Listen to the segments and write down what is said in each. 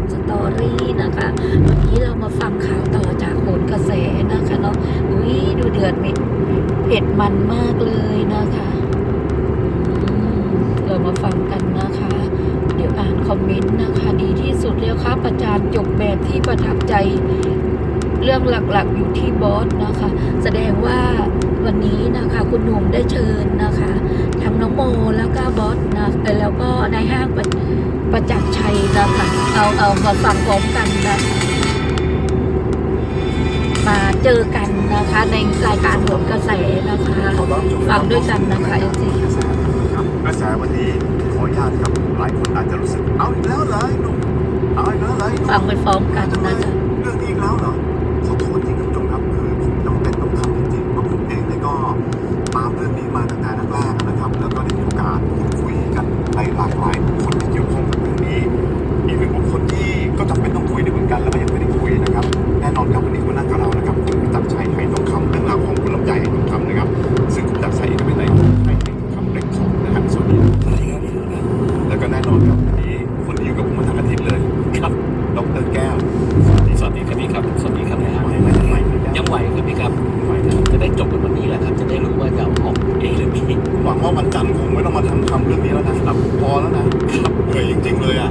อมสตอรี่นะคะวันนี้เรามาฟังข่าวต่อจากโหนกระแสนะคะเนาะอุ้ยดูเดือดเม็ดเผ็ดมันมากเลยนะคะเรามาฟังกันนะคะ เดี๋ยวอ่านคอมเมนต์นะคะ ดีที่สุดแล้วครับอาจารย์จบแบบที่ประทับใจเรื่องหลักๆอยู่ที่บอสนะคะ แสดงว่า วันนี้นะคะคุณหนุ่มได้เชิญนะคะทั้งน้องโมแล้วก็บอสนะเอ่อแล้วก็ในายห้างประประจักษ์ชัยนะคะเอาเอามาฟังพร้อมกันนะมาเจอกันนะคะในรายการโหนกระแสนะคะฟังด้วยกันนะคะเอซีครับกระแสวันนี้ขออนุญาตครับหลายคนอาจจะรู้สึกเอาอีกแล้วเหรอไอ้หนุ่มเอาอีกแล้วเหรอไอ้หนุ่มฟังไปพร้อมกันนะคะเรื่องนี้อีกแล้วเหรอ ยังไหวครับพี่ครับไหวนะจะได้จบกันวันนี้แหละครับ จะได้รู้ว่าจะออกเอหรือบีหวังว่าวันจันทร์คงไม่ต้องมาทำทำเรื่องนี้แล้วนะครับพอแล้วนะครับเหนื่อยจริงๆเลยอะ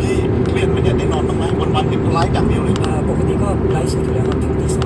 พี่เครียดไหมเนี่ยได้นอนบ้างไหมวันวันๆเห็นไลฟ์อย่างเดียวเลยอ่าปกติก็ไลฟ์สดอยู่แล้วครับถึงที่สอง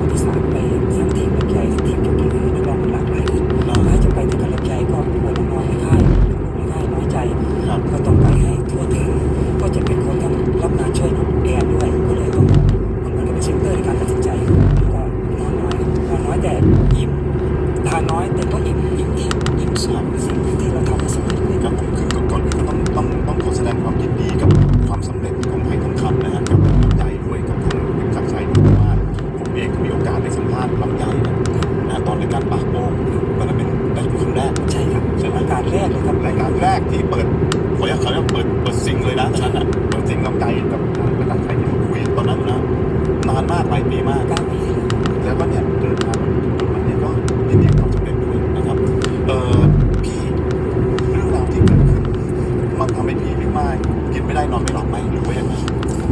ไม่ได้นอนไม่หลับไหมหรือว่ายังไง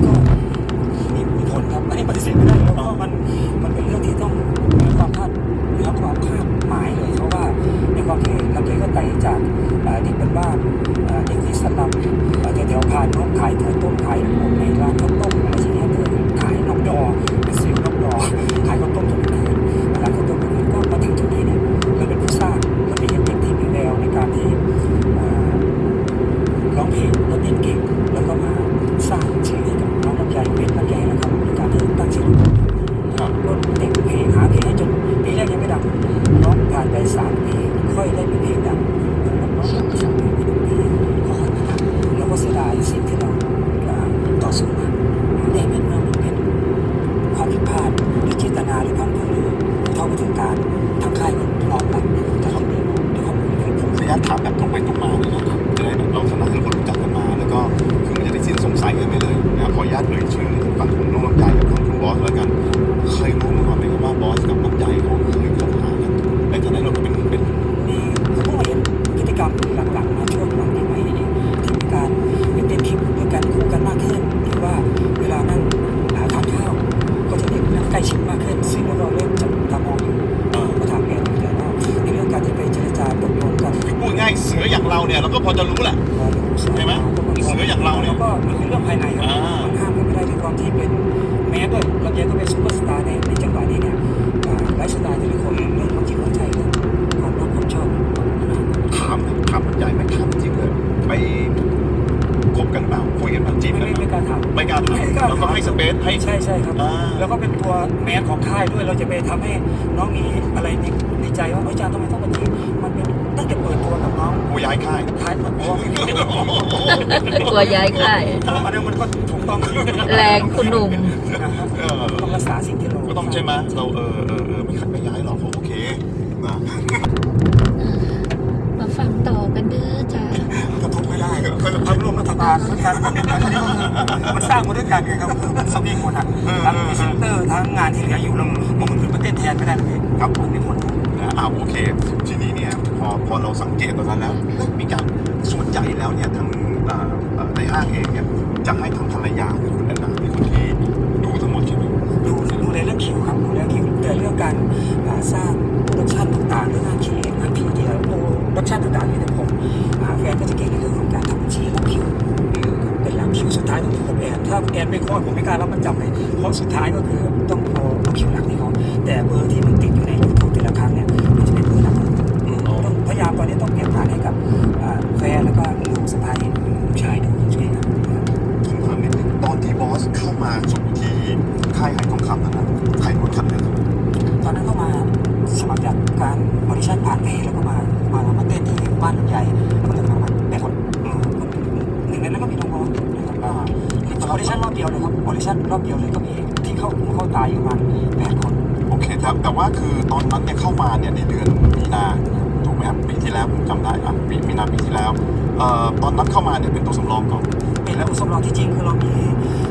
ก็มีมีผลครับไม่ปฏิเสธไม่ได้แล้วก็มันมันเป็นเรื่องที่ต้องมีความคาดมีความคาดหมายเลยเพราะว่าในความที่ลำไยก็ไต่จากเด็กเป็นบ้านเอ่อเด็กที่สลับแถวๆพานนกขายถั่วต้มขายหม ญาตถามแบบตรงไปตรงมาเลยนะครับจะได้แบบเราสนะที่เราคนรู้จักกันมา แล้วก็คือมันจะได้สิ้นสงสัยกันไปเลยนะครับขออนุญาตเอ่ยชื่อฝั่งของน้องลำไยกับทางคุณบอสแล้วกัน เราเนี่ยเราก็พอจะรู้แหละพอรู้ใช่ไหมเสืออย่างเราเนี่ยแล้วก็มันคือเรื่องภายในครับอ่ามัมันห้ามกันไม่ได้ด้วยความที่เป็นแม้ด้วยลำไยก็เป็นซูเปอร์สตาร์ในในจังหวะนี้เนี่ยอ่าไลฟ์สไตล์แต่ละคนเรื่องของจิตของใจเรื่องความรักความชอบมันห่างกันถามถามลำไยไหมถามจริงเลยไปคบกันเปล่าคุยกันเปล่าจีบไม่กันไม่เปไม่ล่ากล้าถาม ไม่กล้าถามไม่กล้าเราต้องให้สเปซให้ ใช่ใช่ครับ อ่า แล้วก็เป็นตัวแมสของค่ายด้วยเราจะไปทำให้น้องมีอะไรในในใจว่าเฮ้ยอาจารย์ทำไมต้องมาจีบมันเป็น ตั้งแต่เปิดตัวกับน้องกูย้ายค่ายท้ายมันโอ้ไม่ไม่ไม่กลัวย้ายค่าย อันนี้มันก็ถูกต้องแรงคุณหนุ่มนะครับเออต้องรักษาสิ่งที่เราก็ต้องใช่ไหมเราเออเออเออไม่ขัดไม่ย้ายหรอกเขาโอเคนะมาฟังต่อกันเด้อจ้ากระทบไม่ได้ก็พักร่วมรัฐบาลเหมือนกันมันสร้างมาด้วยกันไงครับมันสวิงหมดอะทั้งพรีเซนเตอร์ทั้งงานที่เหลืออยู่แล้วมันขึ้นมาเต้นแทนไม่ได้เลยครับมันไม่หมดนะอ่าโอเคทีนี้เนี่ย พอพอเราสังเกตตอนนั้นแล้วเอ๊ะมีการส่วนใหญ่แล้วเนี่ยทางเอ่อเอ่อในห้างเองเนี่ยจะให้ทางภรรยาคือคุณแอนนาเป็นคนที่ดูทั้งหมดใช่ไหมดูดูในเรื่องคิวครับดูเรื่องคิวแต่เรื่องการสร้างโปรดักชันต่างๆเรื่องงานคิวงานพีเดียโปรดักชันต่างๆเนี่ยผมแฟนก็จะเก่งในเรื่องของการทำบัญชีรับคิวเป็นหลังคิวสุดท้ายต้องถูกกับแอนถ้าแอนไม่คลอดผมไม่กล้ารับมันจำเลยเพราะสุดท้ายก็คือต้องเอาคิวหลักนี่เขาแต่เบอร์ที่มันติดอยู่ในทูบแต่ละครั้งเนี่ยมันจะเป็นเบอร์หลัก ยามตอนนี้ต้องเปลี่ยนผ่านให้กับแฟนแล้วก็ลูกสะใภ้ลูกชายดูช่วยกันผมถามนิดนึงตอนที่บอสเข้ามาสู่ที่ค่ายหายทองคำนั้นนะใครเป็นคนคัดเลือกครับตอนนั้นก็มาสมัครจากการออดิชั่นผ่านเพลงแล้วก็มามามาเต้นที่บ้านลำใหญ่แล้วก็จะมาแปดคนหนึ่งในนั้นก็มีน้องบอสนะครับอ่าออดิชั่นรอบเดียวเลยครับออดิชั่นรอบเดียวเลยก็มีที่เข้าเข้าตายอยู่ประมาณแปดคนโอเคแต่แต่ว่าคือตอนนั้นเนี่ยเข้ามาเนี่ยในเดือนมีนา ไหมครับปีที่แล้วผมจำได้อะปีมีนาปีที่แล้วเอ่อตอนนั้นเข้ามาเนี่ยเป็นตัวสำรองก่อนเป็นแล้วสำรองที่จริงคือเรามี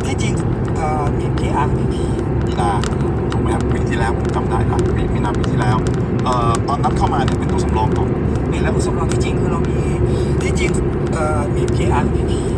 ที่จริงเอ่อมี KR กับ PP มีนาถูกไหมครับปีที่แล้วผมจำได้อะปีมีนาปีที่แล้วเอ่อตอนนั้นเข้ามาเนี่ยเป็นตัวสำรองก่อนเป็นแล้วสำรองที่จริงคือเรามีที่จริงเอ่อมี KR กับ PP อืมมี